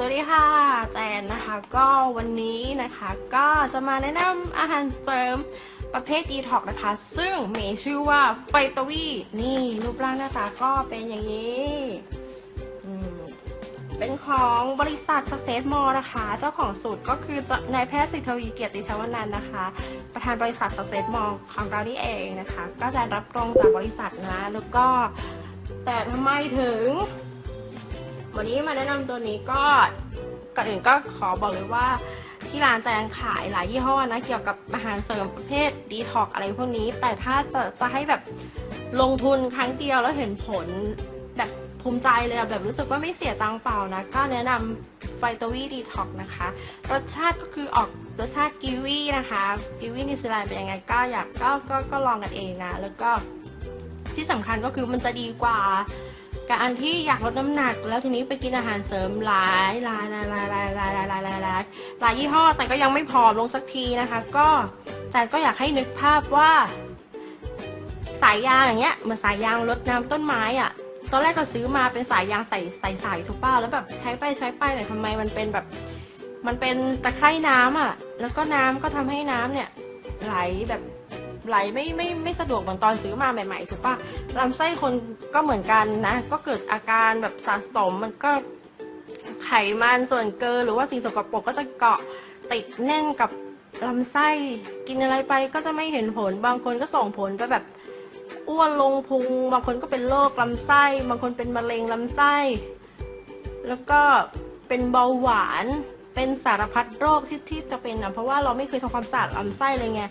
สวัสดีค่ะแจนนะคะก็วันนี้นะคะก็จะมาแนะนำอาหารเสริมประเภทดีท็อกนะคะ ซึ่งมีชื่อว่าไฟตวีนี่รูปร่างหน้าตาก็เป็นอย่างนี้เป็นของบริษัท Success Mall นะคะ เจ้าของสูตรก็คือนายแพทย์สิทธวีเกียรติชวนันท์นะคะ ประธานบริษัท Success Mall ของเรานี่เองนะคะ ก็จะรับรองจากบริษัทนะแล้วก็แต่ทำไมถึง วันนี้มาแนะนำตัวนี้ก็ก่อนอื่นก็ขอบอกเลยว่าที่ร้านแจงขายหลายยี่ห้อนะ เกี่ยวกับอาหารเสริมประเภทดีท็อกอะไรพวกนี้ แต่ถ้าจะจะให้แบบลงทุนครั้งเดียวแล้วเห็นผลแบบภูมิใจเลยแบบรู้สึกว่าไม่เสียตังเปล่านะ ก็แนะนำไฟตวีดีท็อกนะคะ รสชาติก็คือออกรสชาติกิวีนะคะกิวีนิวซีแลนด์เป็นยังไงก็อยากก็ก็ก็ลองกันเองนะ แล้วก็ที่สำคัญก็คือมันจะดีกว่า การที่อยากลดน้ำหนัก แล้วทีนี้ไปกินอาหารเสริมหลายหลายหลายหลายหลายหลายหลายหลายหลายหลายหลายยี่ห้อแต่ก็ยังไม่ผอมลงสักทีนะคะ ก็จารย์ก็อยากให้นึกภาพว่า สายยางอย่างเงี้ยเหมือนสายยางรดน้ำต้นไม้อะ่ะตอนแรกเราซื้อมาเป็นสายยางใส่ใส่ใส่ถูกป่ะแล้วแบบใช้ไปใช้ไปแต่ทำไมมันเป็นแบบ มันเป็นตะไคร่น้ำอะ แล้วก็น้ำก็ทำให้น้ำเนี่ยไหลแบบ ไหลไม่ไม่ไม่สะดวกเหมือนตอนซื้อมาใหม่ๆถูกปะลำไส้คนก็เหมือนกันนะ ก็เกิดอาการแบบสะสมมันก็ไขมันส่วนเกินหรือว่าสิ่งสกปรกก็จะเกาะติดแน่นกับลำไส้กินอะไรไปก็จะไม่เห็นผล บางคนก็ส่งผลไปแบบอ้วนลงพุง บางคนก็เป็นโรคลำไส้ บางคนเป็นมะเร็งลำไส้ แล้วก็เป็นเบาหวาน เป็นสารพัดโรคที่ที่จะเป็นนะเพราะว่าเราไม่เคยทำความสะอาดลำไส้เลยไง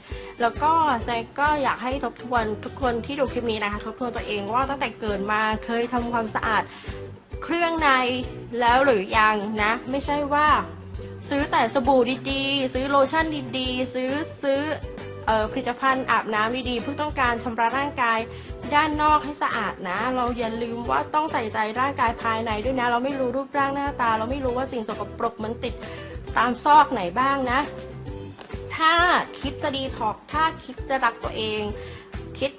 แล้วก็ใจก็อยากให้ทบทวนทุกคนที่ดูคลิปนี้นะคะทบทวนตัวเองว่าตั้งแต่เกิดมาเคยทำความสะอาดเครื่องในแล้วหรือยังนะ ไม่ใช่ว่า ซื้อแต่สบู่ดีๆ ซื้อโลชั่นดีๆ ซื้อซื้อ ผลิตภัณฑ์อาบน้ำดีๆ เพื่อต้องการชำระร่างกายด้านนอกให้สะอาดนะ เราอย่าลืมว่าต้องใส่ใจร่างกายภายในด้วยนะ เราไม่รู้รูปร่างหน้าตา เราไม่รู้ว่าสิ่งสกปรกมันติดตามซอกไหนบ้างนะ ถ้าคิดจะดีท็อกถ้าคิดจะรักตัวเอง คิด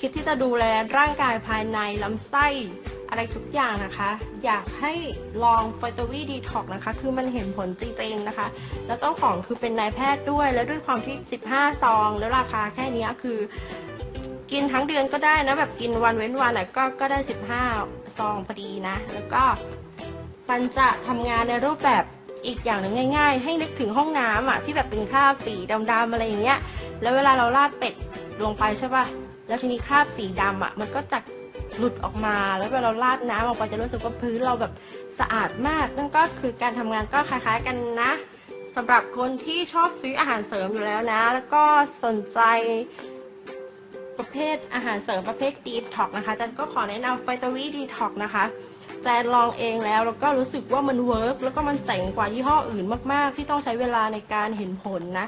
คิดที่จะดูแลร่างกายภายในลำไส้ อะไรทุกอย่างนะคะ อยากให้ลองไฟตวีดีท็อกนะคะ คือมันเห็นผลจริงๆนะคะ แล้วเจ้าของคือเป็นนายแพทย์ด้วย แล้วด้วยความที่ 15 ซอง แล้วราคาแค่นี้คือ กินทั้งเดือนก็ได้นะ แบบกินวันเว้นวันอะก็ก็ได้ 15 ซองพอดีนะ แล้วก็มันจะทำงานในรูปแบบอีกอย่างหนึ่งง่าย ๆ ให้นึกถึงห้องน้ำอะที่แบบเป็นคราบสีดำๆอะไรอย่างเงี้ย แล้วเวลาเราราดเป็ดลงไปใช่ป่ะ แล้วทีนี้คราบสีดำอะมันก็จะ หลุดออกมา แล้วเวลาเราราดน้ำออกไปจะรู้สึกว่าพื้นเราแบบสะอาดมาก นั่นก็คือการทำงานก็คล้ายๆกันนะสำหรับคนที่ชอบซื้ออาหารเสริมอยู่แล้วนะ แล้วก็สนใจประเภทอาหารเสริมประเภทดีท็อกนะคะจันก็ขอแนะนำไฟตอรี่ดีท็อกนะคะแจนลองเองแล้วแล้วก็รู้สึกว่ามันเวิร์กแล้วก็มันเจ๋งกว่ายี่ห้ออื่นมาก ๆ ที่ต้องใช้เวลาในการเห็นผลนะ